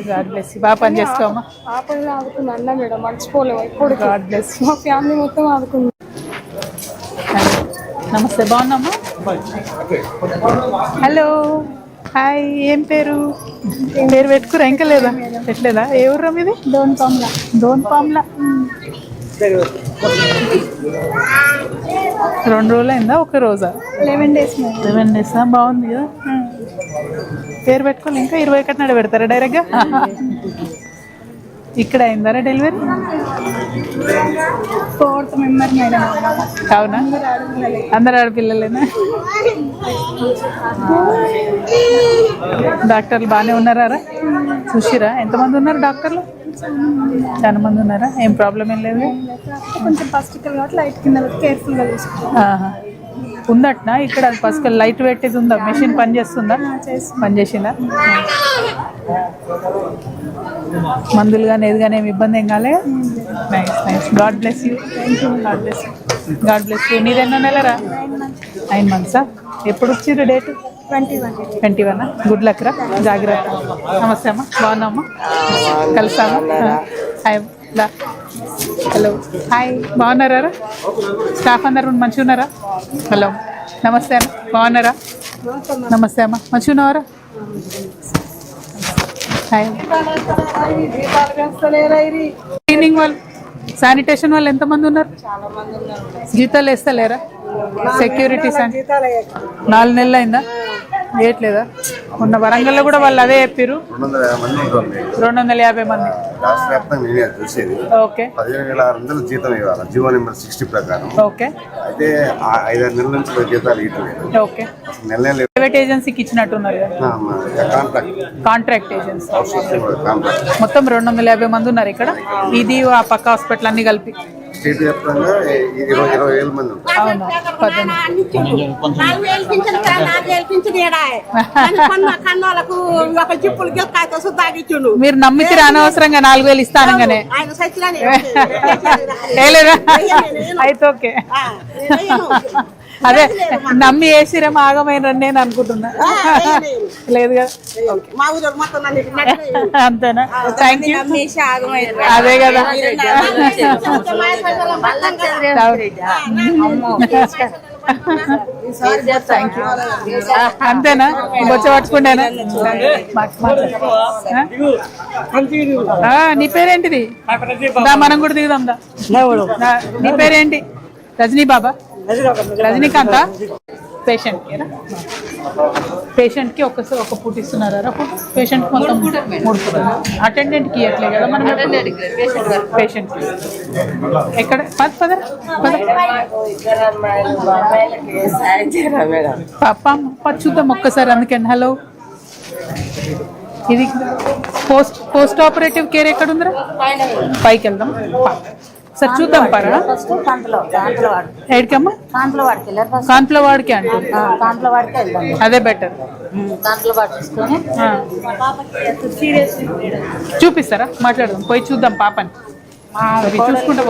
You God bless you బాగా పని చేసుకోమా ఆపలు ఆదుకుంది అన్న మేడం మర్చిపోలేము ఇప్పుడు గాడ్ బ్లెస్ యూ మా ఫ్యామిలీ మొత్తం ఆదుకుంది నమస్తే బాగున్నామా హలో హాయ్ ఏం పేరు? పేరు పెట్టుకురా ఇంకా లేదా? పెట్టలేదా? ఏ ఊర్రా మీది? డోన్ పామ్లా డోన్ పామ్లా రెండు రోజులు అయిందా ఒక రోజా? లెవెన్ డేస్ సెవెన్ డేస్ బాగుంది కదా. పేరు పెట్టుకోవాలి ఇంకా ఇరవై ఒకటి నాడు పెడతారా డైరెక్ట్గా? ఇక్కడ అయిందరా డెలివరీ? Fourth member madam. అవునా? అందరు ఆడపిల్లలేనా? డాక్టర్లు బాగానే ఉన్నారా చూసిరా? ఎంతమంది ఉన్నారు డాక్టర్లు? చాలా మంది ఉన్నారా? ఏం ప్రాబ్లం ఏం లేదు? కొంచెం పస్టికల్ కాబట్టి లైట్ కింద కేర్ఫుల్గా ఆహా. ఉందట్నా? ఇక్కడ ఫస్ట్ లైట్ పెట్టేది ఉందా? మెషిన్ పని చేస్తుందా? పని చేసిందా? మందులు కానీ ఏది కానీ ఏమి ఇబ్బంది ఏం కాలే? Nice nice God bless you God bless you God bless you నీదెన్నో నెలరా? నైన్ మంత్సా ఎప్పుడు వచ్చిర్రు date twenty one twenty one good luck రా. జాగ్రత్త. నమస్తే అమ్మా. బాగున్నామ్మా కలిసామా హాయ్ దా హలో హాయ్ బాగున్నారా? స్టాఫ్ అందరు మంచిగా ఉన్నారా? హలో నమస్తే అమ్మ బాగున్నారా? నమస్తే అమ్మ. మంచిగా ఉన్నారా హాయ్ క్లీనింగ్ వాళ్ళు శానిటేషన్ వాళ్ళు ఎంతమంది ఉన్నారు? జీతాలు వేస్తలేరా? సెక్యూరిటీ నాలుగు నెలలు అయిందా? వేయట్లేదా? మొన్న వరంగల్లో కూడా వాళ్ళు అదే చెప్పారు రెండు వందల యాభై మంది. రాష్ట్ర వ్యాప్తంగా నేనే చూసేది ఓకే. పదిహేను వేల ఆరు వందలు జీతం ఇవ్వాలి? జీవో నెంబర్ సిక్స్టీ ప్రకారం. ఓకే. అయితే ఐదారు నెలల నుంచి జీతాలు అసలు నెల నెల ప్రైవేట్ ఏజెన్సీకి ఇచ్చినట్టున్నారు కాంట్రాక్ట్ ఏజెన్సీ. మొత్తం రెండు వందల యాభై మంది ఉన్నారు ఇక్కడ. ఇది ఆ పక్క హాస్పిటల్ అన్ని కలిపి. స్టేట్ వ్యాప్తంగా ఇరవై ఇరవై వేల మంది మీరు నమ్మితే అనవసరంగా నాలుగు వేలు ఇస్తానంగానే అయితే ఓకే అదే నమ్మి వేసిరేమో ఆగమైన నేను అనుకుంటున్నా. లేదు. అంతేనా? Thank you. అదే కదా. థ్యాంక్ యూ అంతేనా? బొచ్చ పట్టుకుంటేనా నీ పేరేంటిది? మనం కూడా దిగుదాం నీ పేరేంటి? రజనీ బాబా? రజనీకాంత. పేషెంట్ పేషెంట్కి ఒక ఒక పూట ఇస్తున్నారా పేషెంట్ మొత్తం మూడు అటెండెంట్కి ఇవ్వట్లే కదా మనం పేషెంట్ ఎక్కడ? పద పద పద. పాప చూద్దాం ఒక్కసారి అందుకని. హలో ఇది పోస్ట్ పోస్ట్ ఆపరేటివ్ కేర్ ఎక్కడ ఉందిరా? పైకి వెళ్దాం. సార్ చూద్దాం పరా. ఫస్ట్ కాంతలో కాంతలో వాడు ఏడికమ్మా? కాంతలో వాడికి వెళ్ళారు ఫస్ట్. కాన్పుల వాడికి అంటే కాంతలో వాడికి వెళ్దాం. అదే బెటర్. కాంతలో వాడు చూసుకొని. చూపిస్తారా? మాట్లాడదాం. పోయి చూద్దాం పాపని. చూసుకుంటే.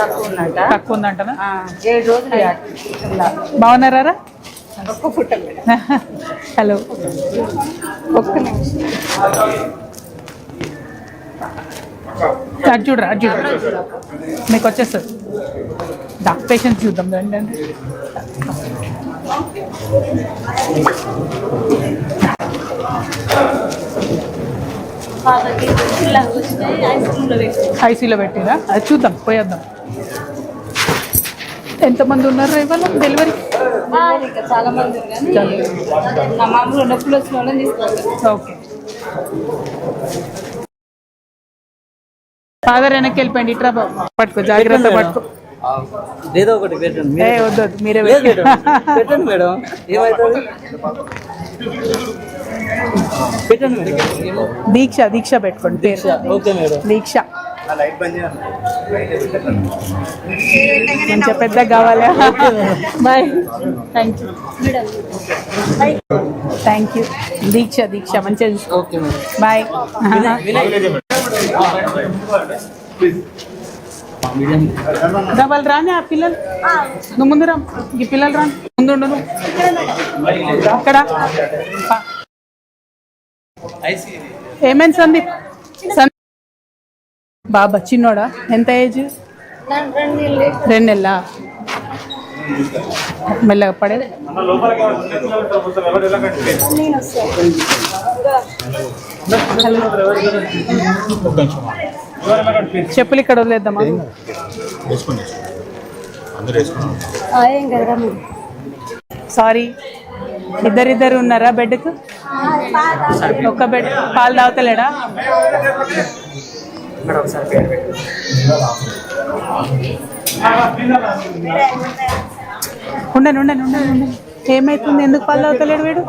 తక్కువ ఉందంట. తక్కువ ఉందంటనా? ఆ, ఏడు రోజులు ఇలా. బాగున్నారా హలో. ఒక్క నిమిషం. అటు చూడరా అటు చూడరా మీకు వచ్చేస్తుంది డాక్ పేషెంట్ చూద్దాం రండి అండి ఐసీలో పెట్టిరా? అది చూద్దాం పోయేద్దాం. ఎంతమంది ఉన్నారు ఇవాళ డెలివరీ? చాలా మంది ఉన్నారు. ఓకే. ఫాదర్ వెనక్కి వెళ్ళిపోయింది ఇట్రా పట్టుకో జాగ్రత్త పట్టుకో. ఏదో ఒకటి పెట్టండి. మీరు వద్దు పెట్టండి. మేడం. ఏమవుతుంది పెట్టండి మేడం. దీక్ష దీక్ష పెట్టుకోండి. Okay madam. దీక్ష. కొంచెం పెద్ద కావాలా. Bye. Thank you thank you Deeksha Deeksha. మంచిగా చూసుకో. Okay madam. బాయ్ డబల్ రాని ఆ పిల్లలు? నువ్వు ముందు రా. ఈ పిల్లలు రా ముందు ఉండు నువ్వు. అక్కడ ఏమైంది సందీప్? సందీప్? బాబా చిన్నోడా? ఎంత ఏజ్? రెండు నెలల? మెల్లగా పడే. చెప్పులు ఇక్కడ వదిలేద్దామా? సారీ ఇద్దరిద్దరు ఉన్నారా బెడ్కు? ఒక్క బెడ్ పాలు తాగుతలేడా? ఉండను ఉండను ఉండను ఉండను ఏమైతుంది? ఎందుకు పళ్ళు అవుతలేడు వీడు?